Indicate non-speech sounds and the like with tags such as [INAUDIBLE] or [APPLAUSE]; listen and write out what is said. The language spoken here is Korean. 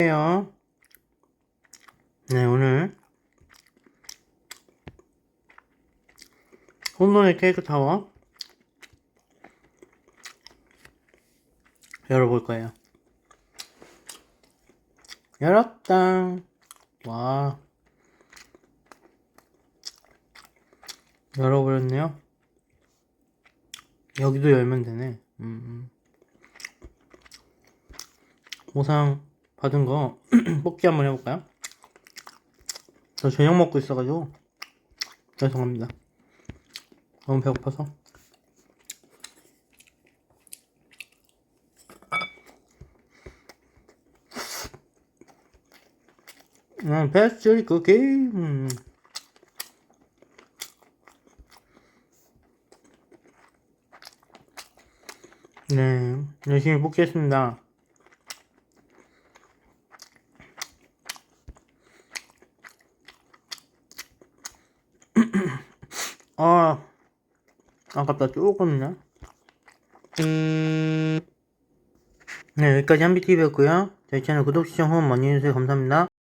해요. 네, 오늘 혼돈의 케이크 타워 열어볼 거예요. 열었다. 와. 열어버렸네요. 여기도 열면 되네. 음, 음. 보상 받은 거 [CLEARS THROAT] 뽑기 한번 해볼까요? 저 저녁 먹고 있어가지고 죄송합니다. 너무 배고파서. 음, 패스트리 쿠키. 음. 네, 열심히 뽑겠습니다. 아, 아깝다. 조금이나. 네, 여기까지 한비TV였고요. 저희 채널 구독, 시청, 후원 많이 해주세요. 감사합니다.